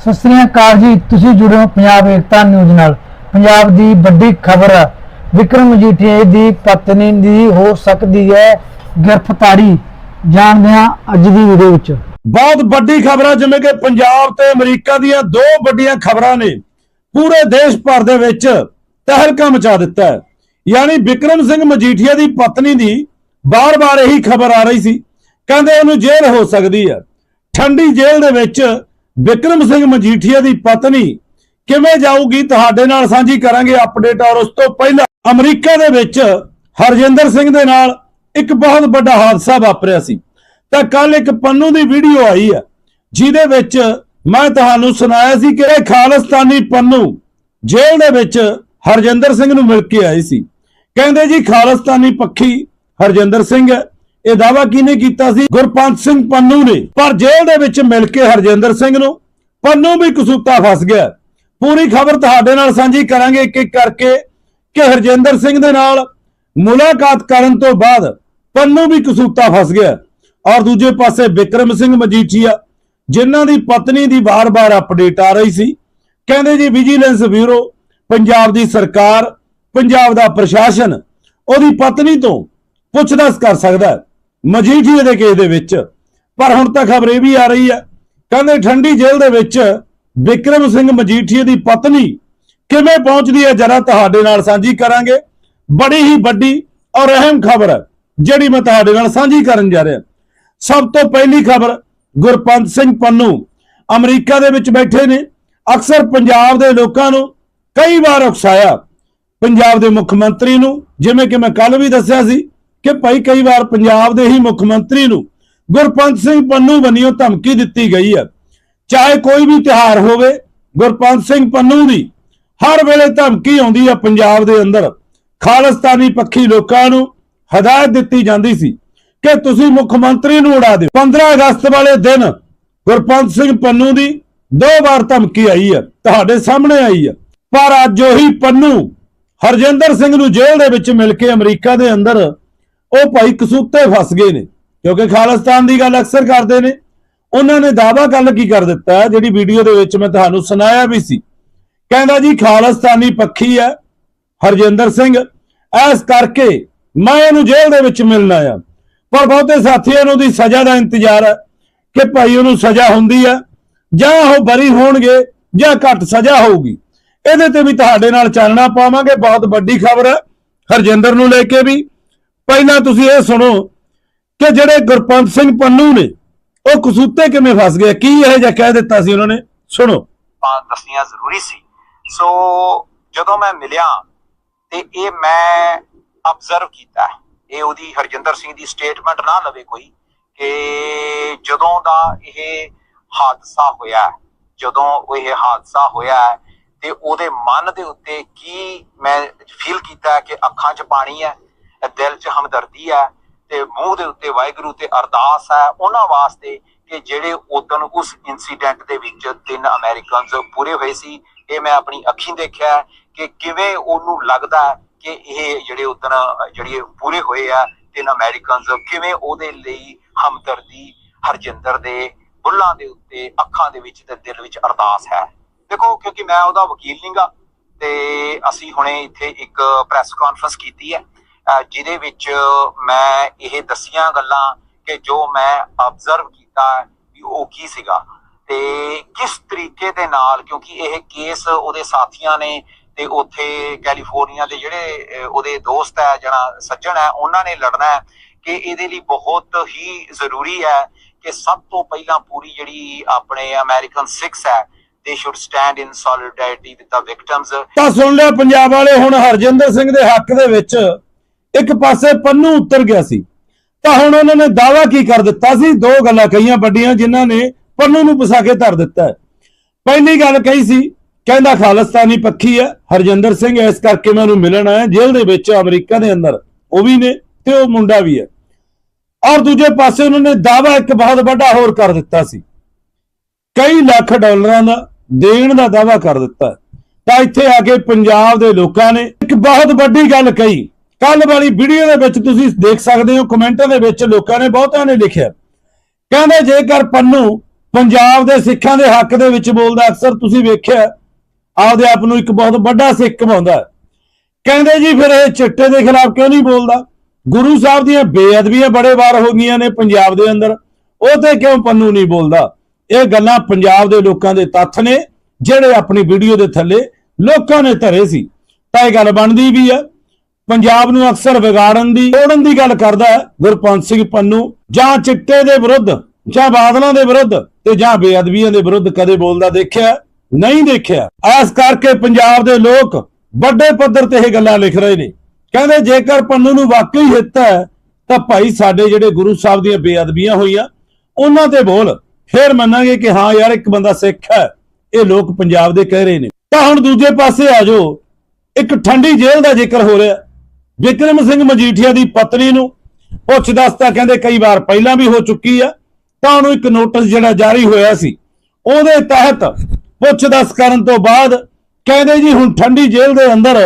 ਸਤਿ ਸ੍ਰੀ ਅਕਾਲ ਜੀ, ਤੁਸੀਂ ਜੁੜੇ ਹੋ ਪੰਜਾਬ ਏਕਤਾ ਨਿਊਜ਼ ਨਾਲ। ਪੰਜਾਬ ਦੀ ਵੱਡੀ ਖਬਰ, ਵਿਕਰਮ ਮਜੀਠੀਆ ਦੀ ਪਤਨੀ ਦੀ ਹੋ ਸਕਦੀ ਹੈ ਗ੍ਰਿਫਤਾਰੀ, ਜਾਣਦੇ ਹਾਂ ਅੱਜ ਦੀ ਵੀਡੀਓ ਵਿੱਚ। ਬਹੁਤ ਵੱਡੀ ਖਬਰ ਹੈ ਜਿਵੇਂ ਕਿ ਪੰਜਾਬ ਤੇ ਅਮਰੀਕਾ ਦੀਆਂ ਦੋ ਵੱਡੀਆਂ ਖਬਰਾਂ ਨੇ। ਪੂਰੇ ਦੇਸ਼ ਭਰ ਦੇ ਵਿੱਚ ਤਹਿਲਕਾ ਮਚਾ ਦਿੱਤਾ ਹੈ। ਯਾਨੀ ਵਿਕਰਮ ਸਿੰਘ ਮਜੀਠੀਆ ਦੀ ਪਤਨੀ ਦੀ ਬਾਰ-ਬਾਰ ਇਹੀ ਖਬਰ ਆ ਰਹੀ ਸੀ। ਕਹਿੰਦੇ ਉਹਨੂੰ ਜੇਲ੍ਹ ਹੋ ਸਕਦੀ ਹੈ। ਠੰਡੀ ਜੇਲ੍ਹ ਦੇ ਵਿੱਚ ਵਿਕਰਮ ਸਿੰਘ ਮਜੀਠੀਆ ਦੀ ਪਤਨੀ ਕਿਵੇਂ ਜਾਊਗੀ? ਤੁਹਾਡੇ ਨਾਲ ਸਾਂਝੀ ਕਰਾਂਗੇ ਅਪਡੇਟ ਔਰ ਉਸ ਤੋਂ ਪਹਿਲਾਂ ਅਮਰੀਕਾ ਦੇ ਵਿੱਚ ਹਰਜਿੰਦਰ ਸਿੰਘ ਦੇ ਨਾਲ ਇੱਕ ਬਹੁਤ ਵੱਡਾ ਹਾਦਸਾ ਵਾਪਰਿਆ ਸੀ। ਤਾਂ ਕੱਲ ਇੱਕ ਪੰਨੂ ਦੀ ਵੀਡੀਓ ਆਈ ਹੈ, ਜਿਹਦੇ ਵਿੱਚ ਮੈਂ ਤੁਹਾਨੂੰ ਸੁਣਾਇਆ ਸੀ ਕਿ ਇਹ ਖਾਲਿਸਤਾਨੀ ਪੰਨੂ ਜੇਲ੍ਹ ਦੇ ਵਿੱਚ ਹਰਜਿੰਦਰ ਸਿੰਘ ਨੂੰ ਮਿਲ ਕੇ ਆਏ ਸੀ। ਕਹਿੰਦੇ ਜੀ, ਖਾਲਿਸਤਾਨੀ ਪੱਖੀ ਹਰਜਿੰਦਰ ਸਿੰਘ ਹੈ। ਇਹ ਦਾਵਾ ਕਿਹਨੇ ਕੀਤਾ ਸੀ? ਗੁਰਪੰਤ ਸਿੰਘ ਪੰਨੂ ਨੇ। ਪਰ ਜੇਲ੍ਹ ਦੇ ਵਿੱਚ ਮਿਲ ਕੇ ਹਰਜਿੰਦਰ ਸਿੰਘ ਨੂੰ ਪੰਨੂ ਵੀ ਕਸੂਤਾ ਫਸ ਗਿਆ। ਪੂਰੀ ਖਬਰ ਤੁਹਾਡੇ ਨਾਲ ਸਾਂਝੀ ਕਰਾਂਗੇ ਇੱਕ ਇੱਕ ਕਰਕੇ ਕਿ ਹਰਜਿੰਦਰ ਸਿੰਘ ਦੇ ਨਾਲ ਮੁਲਾਕਾਤ ਕਰਨ ਤੋਂ ਬਾਅਦ ਪੰਨੂ ਵੀ ਕਸੂਤਾ ਫਸ ਗਿਆ। ਔਰ ਦੂਜੇ ਪਾਸੇ ਵਿਕਰਮ ਸਿੰਘ ਮਜੀਠੀਆ, ਜਿਨ੍ਹਾਂ ਦੀ ਪਤਨੀ ਦੀ ਵਾਰ-ਵਾਰ ਅਪਡੇਟ ਆ ਰਹੀ ਸੀ, ਕਹਿੰਦੇ ਜੀ ਵਿਜੀਲੈਂਸ ਬਿਊਰੋ ਪੰਜਾਬ ਦੀ ਸਰਕਾਰ, ਪੰਜਾਬ ਦਾ ਪ੍ਰਸ਼ਾਸਨ ਉਹਦੀ ਪਤਨੀ ਤੋਂ ਪੁੱਛਦਸ ਕਰ ਸਕਦਾ ਹੈ। ਮਜੀਠੀਏ ਦੇ ਕੇਸ ਦੇ ਵਿੱਚ। ਪਰ ਹੁਣ ਤਾਂ ਖਬਰ ਇਹ ਵੀ ਆ ਰਹੀ ਹੈ, ਕਹਿੰਦੇ ਠੰਡੀ ਜੇਲ੍ਹ ਦੇ ਵਿੱਚ ਵਿਕਰਮ ਸਿੰਘ ਮਜੀਠੀਏ ਦੀ ਪਤਨੀ ਕਿਵੇਂ ਪਹੁੰਚਦੀ ਹੈ ਜਰਾ ਤੁਹਾਡੇ ਨਾਲ ਸਾਂਝੀ ਕਰਾਂਗੇ। ਬੜੀ ਹੀ ਵੱਡੀ ਔਰ ਅਹਿਮ ਖਬਰ ਹੈ ਜਿਹੜੀ ਮੈਂ ਤੁਹਾਡੇ ਨਾਲ ਸਾਂਝੀ ਕਰਨ ਜਾ ਰਿਹਾ। ਸਭ ਤੋਂ ਪਹਿਲੀ ਖਬਰ, ਗੁਰਪੰਤ ਸਿੰਘ ਪੰਨੂ ਅਮਰੀਕਾ ਦੇ ਵਿੱਚ ਬੈਠੇ ਨੇ। ਅਕਸਰ ਪੰਜਾਬ ਦੇ ਲੋਕਾਂ ਨੂੰ ਕਈ ਵਾਰ ਉਕਸਾਇਆ। ਪੰਜਾਬ ਦੇ ਮੁੱਖ ਮੰਤਰੀ ਨੂੰ, ਜਿਵੇਂ ਕਿ ਮੈਂ ਕੱਲ ਵੀ ਦੱਸਿਆ ਸੀ ਕਿ ਭਾਈ ਕਈ ਵਾਰ ਪੰਜਾਬ ਦੇ ਹੀ ਮੁੱਖ ਮੰਤਰੀ ਨੂੰ ਗੁਰਪੰਤ ਸਿੰਘ ਪੰਨੂ ਬੰਨਿਓ ਧਮਕੀ ਦਿੱਤੀ ਗਈ ਹੈ। ਚਾਹੇ ਕੋਈ ਵੀ ਤਿਹਾਰ ਹੋਵੇ ਗੁਰਪੰਤ ਸਿੰਘ ਪੰਨੂ ਦੀ ਹਰ ਵੇਲੇ ਧਮਕੀ ਆਉਂਦੀ ਹੈ ਪੰਜਾਬ ਦੇ ਅੰਦਰ। ਖਾਲਿਸਤਾਨੀ ਪੱਖੀ ਲੋਕਾਂ ਨੂੰ ਹਦਾਇਤ ਦਿੱਤੀ ਜਾਂਦੀ ਸੀ ਕਿ ਤੁਸੀਂ ਮੁੱਖ ਮੰਤਰੀ ਨੂੰ ਉਡਾ ਦਿਓ। 15 ਅਗਸਤ ਵਾਲੇ ਦਿਨ ਗੁਰਪੰਤ ਸਿੰਘ ਪੰਨੂ ਦੀ ਦੋ ਵਾਰ ਧਮਕੀ ਆਈ ਹੈ, ਤੁਹਾਡੇ ਸਾਹਮਣੇ ਆਈ ਹੈ। ਪਰ ਅੱਜ ਉਹੀ ਪੰਨੂ ਹਰਜਿੰਦਰ ਸਿੰਘ ਨੂੰ ਜੇਲ੍ਹ ਦੇ ਵਿੱਚ ਮਿਲ ਕੇ ਅਮਰੀਕਾ ਦੇ ਅੰਦਰ ਉਹ ਭਾਈ ਕਸੂਤੇ ਫਸ ਗਏ ਨੇ, ਕਿਉਂਕਿ ਖਾਲਿਸਤਾਨ ਦੀ ਗੱਲ ਅਕਸਰ ਕਰਦੇ ਨੇ। ਉਹਨਾਂ ਨੇ ਦਾਵਾ ਗੱਲ ਕੀ ਕਰ ਦਿੱਤਾ, ਜਿਹੜੀ ਵੀਡੀਓ ਦੇ ਵਿੱਚ ਮੈਂ ਤੁਹਾਨੂੰ ਸੁਣਾਇਆ ਵੀ ਸੀ। ਕਹਿੰਦਾ ਜੀ, ਖਾਲਿਸਤਾਨੀ ਪੱਖੀ ਹੈ, ਹਰਜਿੰਦਰ ਸਿੰਘ। ਐਸ ਕਰਕੇ ਮੈਂ ਇਹਨੂੰ ਜੇਲ੍ਹ ਦੇ ਵਿੱਚ ਮਿਲਣਾ ਆ ਪਰ ਬਹੁਤੇ ਸਾਥੀਆਂ ਨੂੰ ਦੀ ਸਜ਼ਾ ਦਾ ਇੰਤਜ਼ਾਰ ਹੈ ਕਿ ਭਾਈ ਉਹਨੂੰ ਸਜ਼ਾ ਹੁੰਦੀ ਹੈ, ਜਾਂ ਉਹ ਬਰੀ ਹੋਣਗੇ, ਜਾਂ ਘੱਟ ਸਜ਼ਾ ਹੋਊਗੀ। ਇਹਦੇ ਤੇ ਵੀ ਤੁਹਾਡੇ ਨਾਲ ਚਾਨਣਾ ਪਾਵਾਂਗੇ। ਬਹੁਤ ਵੱਡੀ ਖਬਰ ਹੈ, ਹਰਜਿੰਦਰ ਨੂੰ ਲੈ ਕੇ ਵੀ। ਪਹਿਲਾਂ ਤੁਸੀਂ ਇਹ ਸੁਣੋ ਕਿ ਜਿਹੜੇ ਗੁਰਪੰਤ ਸਿੰਘ ਪੰਨੂ ਨੇ, ਉਹ ਕਸੂਤੇ ਕਿਵੇਂ ਫਸ ਗਏ? ਕੀ ਇਹ ਜਿਹਾ ਕਹਿ ਦਿੱਤਾ ਸੀ ਉਹਨਾਂ ਨੇ? ਸੁਣੋ। ਦੱਸਣੀਆਂ ਜ਼ਰੂਰੀ ਸੀ। ਸੋ ਜਦੋਂ ਮੈਂ ਮਿਲਿਆ ਤੇ ਇਹ ਮੈਂ ਅਬਜ਼ਰਵ ਕੀਤਾ ਇਹ ਉਹਦੀ ਹਰਜਿੰਦਰ ਸਿੰਘ ਦੀ ਸਟੇਟਮੈਂਟ ਨਾ ਲਵੇ ਕੋਈ ਕਿ ਜਦੋਂ ਦਾ ਇਹ ਹਾਦਸਾ ਹੋਇਆ ਜਦੋਂ ਉਹ ਇਹ ਹਾਦਸਾ ਹੋਇਆ ਤੇ ਉਹਦੇ ਮਨ ਦੇ ਉੱਤੇ ਕੀ ਮੈਂ ਫੀਲ ਕੀਤਾ ਕਿ ਅੱਖਾਂ 'ਚ ਪਾਣੀ ਹੈ? ਦਿਲ 'ਚ ਹਮਦਰਦੀ ਹੈ ਤੇ ਮੂੰਹ ਦੇ ਉੱਤੇ ਵਾਹਿਗੁਰੂ ਤੇ ਅਰਦਾਸ ਹੈ ਉਹਨਾਂ ਵਾਸਤੇ ਕਿ ਜਿਹੜੇ ਉਦਣ ਉਸ ਇਨਸੀਡੈਂਟ ਦੇ ਵਿੱਚ ਤਿੰਨ ਅਮਰੀਕਨਸ ਪੂਰੇ ਹੋਏ ਸੀ, ਇਹ ਮੈਂ ਆਪਣੀ ਅੱਖੀਂ ਦੇਖਿਆ ਕਿ ਕਿਵੇਂ ਉਹਨੂੰ ਲੱਗਦਾ ਕਿ ਇਹ ਜਿਹੜੇ ਉਦਣ ਜਿਹੜੀ ਪੂਰੇ ਹੋਏ ਆ ਤਿੰਨ ਅਮਰੀਕਨਸ ਕਿਵੇਂ ਉਹਦੇ ਲਈ ਹਮਦਰਦੀ, ਹਰਜਿੰਦਰ ਦੇ ਬੁੱਲਾਂ ਦੇ ਉੱਤੇ, ਅੱਖਾਂ ਦੇ ਵਿੱਚ ਤੇ ਦਿਲ ਵਿੱਚ ਅਰਦਾਸ ਹੈ। ਦੇਖੋ, ਕਿਉਂਕਿ ਮੈਂ ਉਹਦਾ ਵਕੀਲ ਨਹੀਂਗਾ ਤੇ ਅਸੀਂ ਹੁਣੇ ਇੱਥੇ ਇੱਕ ਪ੍ਰੈਸ ਕਾਨਫਰੰਸ ਕੀਤੀ ਹੈ। ਜਿਹਦੇ ਵਿੱਚ ਮੈਂ ਇਹ ਦਸੀਆਂ ਗੱਲਾਂ ਕਿ ਜੋ ਮੈਂ ਆਬਜ਼ਰਵ ਕੀਤਾ ਵੀ ਉਹ ਕੀ ਸੀਗਾ। ਤੇ ਕਿਸ ਤਰੀਕੇ ਦੇ ਨਾਲ, ਕਿਉਂਕਿ ਇਹ ਕੇਸ ਉਹਦੇ ਸਾਥੀਆਂ ਨੇ ਤੇ ਉੱਥੇ ਕੈਲੀਫੋਰਨੀਆ ਦੇ ਜਿਹੜੇ ਉਹਦੇ ਦੋਸਤ ਹੈ, ਜਿਹੜਾ ਸੱਜਣ ਹੈ, ਉਹਨਾਂ ਨੇ ਲੜਨਾ ਹੈ ਕਿ ਇਹਦੇ ਲਈ ਬਹੁਤ ਹੀ ਜ਼ਰੂਰੀ ਹੈ ਕਿ ਸਭ ਤੋਂ ਪਹਿਲਾਂ ਪੂਰੀ ਜਿਹੜੀ ਆਪਣੇ ਅਮਰੀਕਨ ਸਿਕਸ ਹੈ they should stand in solidarity with the victims ਤਾਂ ਸੁਣ ਲਿਆ, ਪੰਜਾਬ ਵਾਲੇ ਹੁਣ ਹਰਜਿੰਦਰ ਸਿੰਘ ਦੇ ਹੱਕ ਦੇ ਵਿੱਚ ਇੱਕ ਪਾਸੇ ਪੰਨੂ ਉੱਤਰ ਗਿਆ ਸੀ। ਤਾਂ ਹੁਣ ਉਹਨਾਂ ਨੇ ਦਾਵਾ ਕੀ ਕਰ ਦਿੱਤਾ ਸੀ? ਦੋ ਗੱਲਾਂ ਕਹੀਆਂ ਵੱਡੀਆਂ ਜਿਨ੍ਹਾਂ ਨੇ ਪੰਨੂ ਨੂੰ ਫਸਾ ਕੇ ਧਰ ਦਿੱਤਾ ਹੈ। ਪਹਿਲੀ ਗੱਲ ਕਹੀ ਸੀ, ਕਹਿੰਦਾ ਖਾਲਿਸਤਾਨੀ ਪੱਖੀ ਹੈ, ਹਰਜਿੰਦਰ ਸਿੰਘ, ਇਸ ਕਰਕੇ ਮੈਂ ਉਹਨੂੰ ਮਿਲਣ ਆਇਆ, ਜੇਲ੍ਹ ਦੇ ਵਿੱਚ ਅਮਰੀਕਾ ਦੇ ਅੰਦਰ। ਉਹ ਵੀ ਨੇ ਤੇ ਉਹ ਮੁੰਡਾ ਵੀ ਹੈ। ਔਰ ਦੂਜੇ ਪਾਸੇ ਉਹਨਾਂ ਨੇ ਦਾਵਾ ਇੱਕ ਬਹੁਤ ਵੱਡਾ ਹੋਰ ਕਰ ਦਿੱਤਾ ਸੀ। ਕਈ ਲੱਖ ਡਾਲਰਾਂ ਦਾ ਦੇਣ ਦਾ ਦਾਵਾ ਕਰ ਦਿੱਤਾ। ਤਾਂ ਇੱਥੇ ਆ ਕੇ ਪੰਜਾਬ ਦੇ ਲੋਕਾਂ ਨੇ ਇੱਕ ਬਹੁਤ ਵੱਡੀ ਗੱਲ ਕਹੀ। ਕੱਲ ਵਾਲੀ ਵੀਡੀਓ ਦੇ ਵਿੱਚ ਤੁਸੀਂ ਦੇਖ ਸਕਦੇ ਹੋ ਕਮੈਂਟਾਂ ਦੇ ਵਿੱਚ ਲੋਕਾਂ ਨੇ ਬਹੁਤਿਆਂ ਨੇ ਲਿਖਿਆ। ਕਹਿੰਦੇ ਜੇਕਰ ਪੰਨੂ ਪੰਜਾਬ ਦੇ ਸਿੱਖਾਂ ਦੇ ਹੱਕ ਦੇ ਵਿੱਚ ਬੋਲਦਾ, ਅਕਸਰ ਤੁਸੀਂ ਵੇਖਿਆ, ਆਪਦੇ ਆਪ ਨੂੰ ਇੱਕ ਬਹੁਤ ਵੱਡਾ ਸਿੱਖ ਕਮਾਉਂਦਾ ਹੈ। ਕਹਿੰਦੇ ਜੀ ਫਿਰ ਇਹ ਚਿੱਟੇ ਦੇ ਖਿਲਾਫ ਕਿਉਂ ਨਹੀਂ ਬੋਲਦਾ? ਗੁਰੂ ਸਾਹਿਬ ਦੀਆਂ ਬੇਅਦਬੀਆਂ ਬੜੇ ਵਾਰ ਹੋ ਗਈਆਂ ਨੇ ਪੰਜਾਬ ਦੇ ਅੰਦਰ। ਉਹ ਤੇ ਕਿਉਂ ਪੰਨੂ ਨਹੀਂ ਬੋਲਦਾ? ਇਹ ਗੱਲਾਂ ਪੰਜਾਬ ਦੇ ਲੋਕਾਂ ਦੇ ਤੱਥ ਨੇ, ਜਿਹੜੇ ਆਪਣੀ ਵੀਡੀਓ ਦੇ ਥੱਲੇ ਲੋਕਾਂ ਨੇ ਧਰੇ ਸੀ। ਤਾਂ ਇਹ ਗੱਲ ਬਣਦੀ ਵੀ ਹੈ। ਪੰਜਾਬ ਨੂੰ ਅਕਸਰ ਵਿਗਾੜਨ ਦੀ, ਤੋੜਨ ਦੀ ਗੱਲ ਕਰਦਾ ਹੈ ਗੁਰਪੰਥ ਸਿੰਘ ਪੰਨੂ, ਜਾਂ ਚਿੱਟੇ ਦੇ ਵਿਰੁੱਧ, ਜਾਂ ਬਾਦਲਾਂ ਦੇ ਵਿਰੁੱਧ ਤੇ ਜਾਂ ਬੇਅਦਬੀਆਂ ਦੇ ਵਿਰੁੱਧ ਕਦੇ ਬੋਲਦਾ ਦੇਖਿਆ ਨਹੀਂ ਦੇਖਿਆ। ਐਸ ਕਰਕੇ ਪੰਜਾਬ ਦੇ ਲੋਕ ਵੱਡੇ ਪੱਧਰ ਤੇ ਇਹ ਗੱਲਾਂ ਲਿਖ ਰਹੇ ਨੇ। ਕਹਿੰਦੇ ਜੇਕਰ ਪੰਨੂ ਨੂੰ ਵਾਕਈ ਹਿੱਤ ਹੈ, ਤਾਂ ਭਾਈ ਸਾਡੇ ਜਿਹੜੇ ਗੁਰੂ ਸਾਹਿਬ ਦੀਆਂ ਬੇਅਦਬੀਆਂ ਹੋਈਆਂ, ਉਹਨਾਂ ਤੇ ਬੋਲ। ਫੇਰ ਮੰਨਾਂਗੇ ਕਿ ਹਾਂ ਯਾਰ, ਇੱਕ ਬੰਦਾ ਸਿੱਖ ਹੈ, ਇਹ ਲੋਕ ਪੰਜਾਬ ਦੇ ਕਹਿ ਰਹੇ ਨੇ। ਤਾਂ ਹੁਣ ਦੂਜੇ ਪਾਸੇ ਆ ਜਾਓ। ਇੱਕ ਠੰਡੀ ਜੇਲ੍ਹ ਦਾ ਜ਼ਿਕਰ ਹੋ ਰਿਹਾ। ਵਿਕਰਮ ਸਿੰਘ ਮਜੀਠੀਆ ਦੀ ਪਤਨੀ ਨੂੰ ਪੁੱਛ ਦੱਸ ਕਹਿੰਦੇ ਕਈ ਵਾਰ ਪਹਿਲਾਂ ਵੀ ਹੋ ਚੁੱਕੀ ਆ, ਤਾਂ ਉਹਨੂੰ ਇੱਕ ਨੋਟਿਸ ਜਿਹੜਾ ਜਾਰੀ ਹੋਇਆ ਸੀ। ਉਹਦੇ ਤਹਿਤ ਪੁੱਛ ਦੱਸ ਕਰਨ ਤੋਂ ਬਾਅਦ ਕਹਿੰਦੇ ਜੀ ਹੁਣ ਠੰਡੀ ਜੇਲ੍ਹ ਦੇ ਅੰਦਰ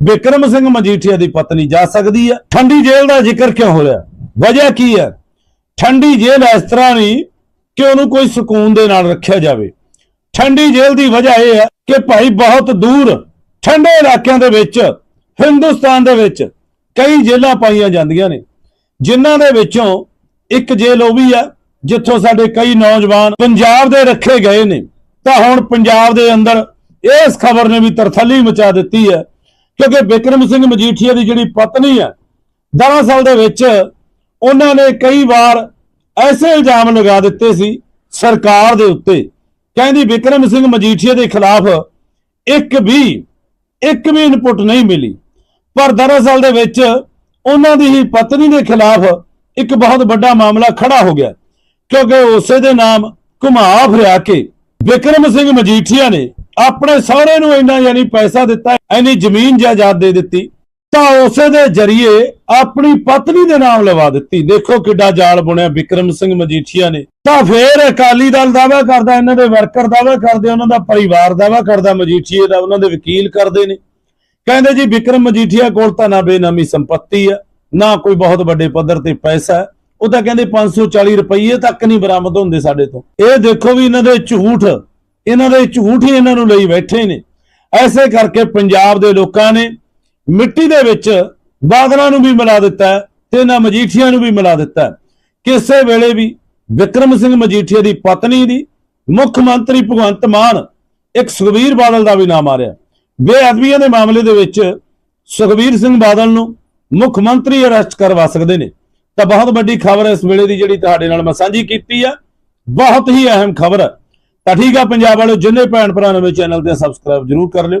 ਵਿਕਰਮ ਸਿੰਘ ਮਜੀਠੀਆ ਦੀ ਪਤਨੀ ਜਾ ਸਕਦੀ ਆ। ਠੰਡੀ ਜੇਲ੍ਹ ਦਾ ਜ਼ਿਕਰ ਕਿਉਂ ਹੋ ਰਿਹਾ? ਵਜ੍ਹਾ ਕੀ ਹੈ ਠੰਡੀ ਜੇਲ੍ਹ ਇਸ ਤਰ੍ਹਾਂ ਨਹੀਂ ਕਿ ਉਹਨੂੰ ਕੋਈ ਸਕੂਨ ਦੇ ਨਾਲ ਰੱਖਿਆ ਜਾਵੇ। ਠੰਡੀ ਜੇਲ੍ਹ ਦੀ ਵਜ੍ਹਾ ਇਹ ਹੈ ਕਿ ਭਾਈ ਬਹੁਤ ਦੂਰ ਠੰਡੇ ਇਲਾਕਿਆਂ ਦੇ ਵਿੱਚ ਹਿੰਦੁਸਤਾਨ ਦੇ ਵਿੱਚ ਕਈ ਜੇਲ੍ਹਾਂ ਪਾਈਆਂ ਜਾਂਦੀਆਂ ਨੇ, ਜਿਨ੍ਹਾਂ ਦੇ ਵਿੱਚੋਂ ਇੱਕ ਜੇਲ੍ਹ ਉਹ ਵੀ ਆ, ਜਿੱਥੋਂ ਸਾਡੇ ਕਈ ਨੌਜਵਾਨ ਪੰਜਾਬ ਦੇ ਰੱਖੇ ਗਏ ਨੇ। ਤਾਂ ਹੁਣ ਪੰਜਾਬ ਦੇ ਅੰਦਰ ਇਸ ਖਬਰ ਨੇ ਵੀ ਤਰਥੱਲੀ ਮਚਾ ਦਿੱਤੀ ਹੈ, ਕਿਉਂਕਿ ਬਿਕਰਮ ਸਿੰਘ ਮਜੀਠੀਆ ਦੀ ਜਿਹੜੀ ਪਤਨੀ ਹੈ ਦਰਅਸਲ ਦੇ ਵਿੱਚ ਉਹਨਾਂ ਨੇ ਕਈ ਵਾਰ ਐਸੇ ਇਲਜ਼ਾਮ ਲਗਾ ਦਿੱਤੇ ਸੀ ਸਰਕਾਰ ਦੇ ਉੱਤੇ, ਕਹਿੰਦੀ ਬਿਕਰਮ ਸਿੰਘ ਮਜੀਠੀਆ ਦੇ ਖਿਲਾਫ ਇੱਕ ਵੀ ਇੱਕ ਵੀ ਇਨਪੁਟ ਨਹੀਂ ਮਿਲੀ। ਪਰ ਦਰਅਸਲ ਦੇ ਵਿੱਚ ਉਹਨਾਂ ਦੀ ਹੀ ਪਤਨੀ ਦੇ ਖਿਲਾਫ ਇੱਕ ਬਹੁਤ ਵੱਡਾ ਮਾਮਲਾ ਖੜਾ ਹੋ ਗਿਆ। ਕਿਉਂਕਿ ਉਸੇ ਦੇ ਨਾਮ ਘੁਮਾ ਫਿਰਿਆ ਕੇ ਵਿਕਰਮ ਸਿੰਘ ਮਜੀਠੀਆ ਨੇ ਆਪਣੇ ਸਹੁਰੇ ਨੂੰ ਇੰਨਾ ਯਾਨੀ ਪੈਸਾ ਦਿੱਤਾ, ਇੰਨੀ ਜ਼ਮੀਨ ਜਾਇਦਾਦ ਦੇ ਦਿੱਤੀ। ਤਾਂ ਉਸੇ ਦੇ ਜ਼ਰੀਏ ਆਪਣੀ ਪਤਨੀ ਦੇ ਨਾਮ ਲਵਾ ਦਿੱਤੀ। ਦੇਖੋ ਕਿੱਡਾ ਜਾਲ ਬੁਣਿਆ, ਵਿਕਰਮ ਸਿੰਘ ਮਜੀਠੀਆ ਨੇ। ਤਾਂ ਫੇਰ ਅਕਾਲੀ ਦਲ ਦਾਅਵਾ ਕਰਦਾ, ਇਹਨਾਂ ਦੇ ਵਰਕਰ ਦਾਅਵਾ ਕਰਦੇ, ਉਹਨਾਂ ਦਾ ਪਰਿਵਾਰ ਦਾਅਵਾ ਕਰਦਾ, ਮਜੀਠੀਏ ਦਾ, ਉਹਨਾਂ ਦੇ ਵਕੀਲ ਕਰਦੇ ਨੇ। ਕਹਿੰਦੇ ਜੀ, ਵਿਕਰਮ ਮਜੀਠੀਆ ਕੋਲ ਤਾਂ ਨਾ ਬੇਨਾਮੀ ਸੰਪਤੀ ਆ, ਨਾ ਕੋਈ ਬਹੁਤ ਵੱਡੇ ਪੱਧਰ ਤੇ ਪੈਸਾ ਉਹ ਤਾਂ ਕਹਿੰਦੇ 540 ਰੁਪਏ ਤੱਕ ਨਹੀਂ ਬਰਾਮਦ ਹੁੰਦੇ ਸਾਡੇ ਤੋਂ। ਇਹ ਦੇਖੋ ਵੀ ਇਹਨਾਂ ਦੇ ਝੂਠ, ਇਹਨਾਂ ਦੇ ਝੂਠ ਹੀ ਇਹਨਾਂ ਨੂੰ ਲਈ ਬੈਠੇ ਨੇ। ਐਸੇ ਕਰਕੇ ਪੰਜਾਬ ਦੇ ਲੋਕਾਂ ਨੇ ਮਿੱਟੀ ਦੇ ਵਿੱਚ ਬਾਦਲਾਂ ਨੂੰ ਵੀ ਮਿਲਾ ਦਿੱਤਾ ਹੈ ਤੇ ਇਹਨਾਂ ਮਜੀਠੀਆਂ ਨੂੰ ਵੀ ਮਿਲਾ ਦਿੱਤਾ ਕਿਸੇ ਵੇਲੇ ਵੀ ਵਿਕਰਮ ਸਿੰਘ ਮਜੀਠੀਆ ਦੀ ਪਤਨੀ ਦੀ ਮੁੱਖ ਮੰਤਰੀ ਭਗਵੰਤ ਮਾਨ ਇੱਕ ਸੁਖਬੀਰ ਬਾਦਲ ਦਾ ਵੀ ਨਾਮ ਆ ਰਿਹਾ ਬੇਅਦਬੀਆਂ ਦੇ ਮਾਮਲੇ ਦੇ ਵਿੱਚ ਸੁਖਬੀਰ ਸਿੰਘ ਬਾਦਲ ਨੂੰ ਮੁੱਖ ਮੰਤਰੀ ਅਰੈਸਟ ਕਰਵਾ ਸਕਦੇ ਨੇ। ਤਾਂ ਬਹੁਤ ਵੱਡੀ ਖਬਰ ਇਸ ਵੇਲੇ ਦੀ ਜਿਹੜੀ ਤੁਹਾਡੇ ਨਾਲ ਮੈਂ ਸਾਂਝੀ ਕੀਤੀ ਆ। ਬਹੁਤ ਹੀ ਅਹਿਮ ਖਬਰ ਹੈ। ਤਾਂ ਠੀਕ ਆ, ਪੰਜਾਬ ਵਾਲਿਓ, ਜਿੰਨੇ ਭੈਣ ਭਰਾ ਨਵੇਂ ਚੈਨਲ ਤੇ ਸਬਸਕ੍ਰਾਈਬ ਜਰੂਰ ਕਰ ਲਿਓ।